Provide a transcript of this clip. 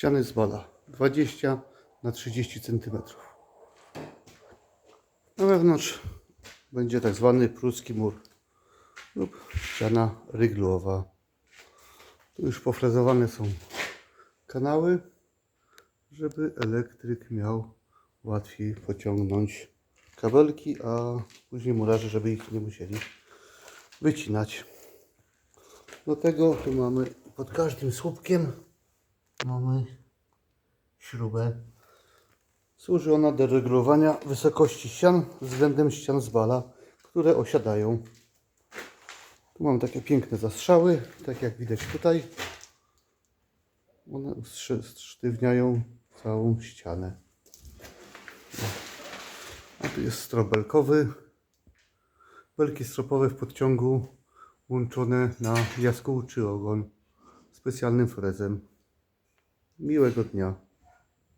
ściany z bala 20 na 30 cm. Na wewnątrz będzie tak zwany pruski mur lub ściana ryglowa. Tu już pofrezowane są kanały, żeby elektryk miał łatwiej pociągnąć kabelki, a później murarze, żeby ich nie musieli wycinać. Do tego tu mamy pod każdym słupkiem mamy śrubę. Służy ona do regulowania wysokości ścian względem ścian z bala, które osiadają. Tu mam takie piękne zastrzały, tak jak widać tutaj. One ustrzy- sztywniają całą ścianę. A tu jest strop belkowy. Belki stropowe w podciągu łączone na jaskółczy ogon specjalnym frezem. Miłego dnia.